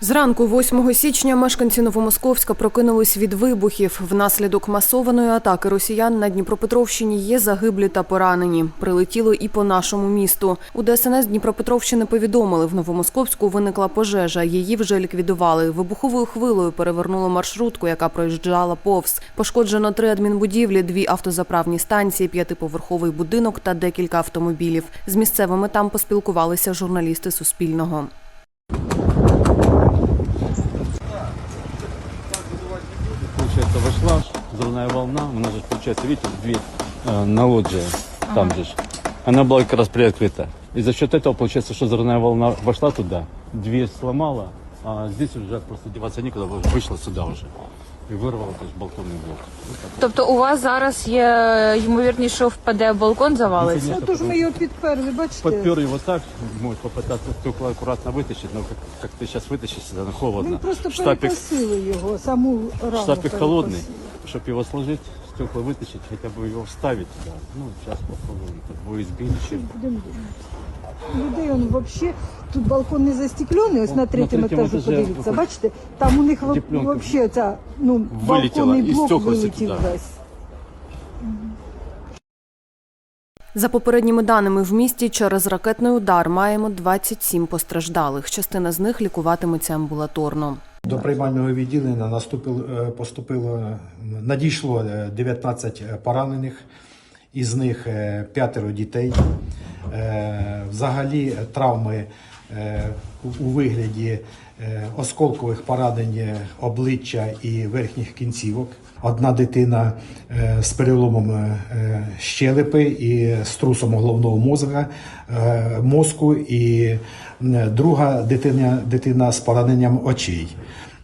Зранку 8 січня мешканці Новомосковська прокинулись від вибухів. Внаслідок масованої атаки росіян на Дніпропетровщині є загиблі та поранені. Прилетіло і по нашому місту. У ДСНС Дніпропетровщини повідомили, в Новомосковську виникла пожежа. Її вже ліквідували. Вибуховою хвилою перевернуло маршрутку, яка проїжджала повз. Пошкоджено три адмінбудівлі, дві автозаправні станції, п'ятиповерховий будинок та декілька автомобілів. З місцевими там поспілкувалися журналісти Суспільного. Получается, вошла взрывная волна, у нас же, получается, видите, дверь э, на лоджии, там же. ж. Она была как раз приоткрыта. И за счет этого, получается, что взрывная волна вошла туда, дверь сломала, а здесь уже просто деваться некуда, вышла сюда уже. И вырвала, то есть, балконный блок. Тобто у вас зараз є ймовірність, що впаде балкон завалиться? Конечно, Тож ми його підперли, бачите? Подпер его так, может попытаться стекла аккуратно вытащить, но как, как ты сейчас вытащишь, это холодно. Ми просто Штапик, перекосили його, саму раму штапик холодный, перекосили. чтобы его сложить, стекла вытащить, хотя бы его вставить туда. Ну, сейчас попробуем. Так, в USB или чем. Будемо думати. Людей он вообще тут балкон не застеклений, ось О, на на третьому третьому етажі етажі. подивіться. Бачите, там у них во- Діпленка. вообще ця, ну, Вилетіла, балконний і блок стекла всі вилетів туди. весь. За попередніми даними, в місті через ракетний удар маємо 27 постраждалих. Частина з них лікуватиметься амбулаторно. До приймального відділення наступило, е, поступило, е, надійшло е, 19 поранених, із них е, п'ятеро дітей. Е, Взагалі е, травми е, у- у вигляді е, осколкових поранень обличчя і верхніх кінцівок. Одна дитина е, з переломом е, е, щелепи і з трусом головного мозга, е, мозку, і друга дитина, дитина з пораненням очей.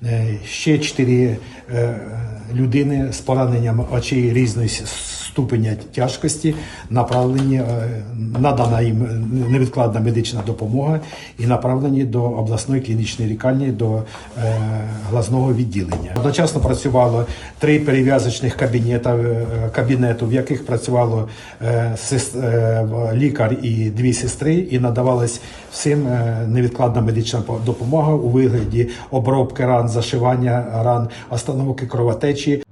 Е, Ще чотири е, людини з пораненням очей різної ступеня тяжкості направлені, е, надана їм невідкладна медична допомога і направлені до обласної клінічної лікарні до глазного відділення. Одночасно працювало три перев'язочних кабінета, кабінету, в яких працювало лікар і дві сестри, і надавалась всім невідкладна медична допомога у вигляді обробки ран, зашивання ран, остановки кровотечі.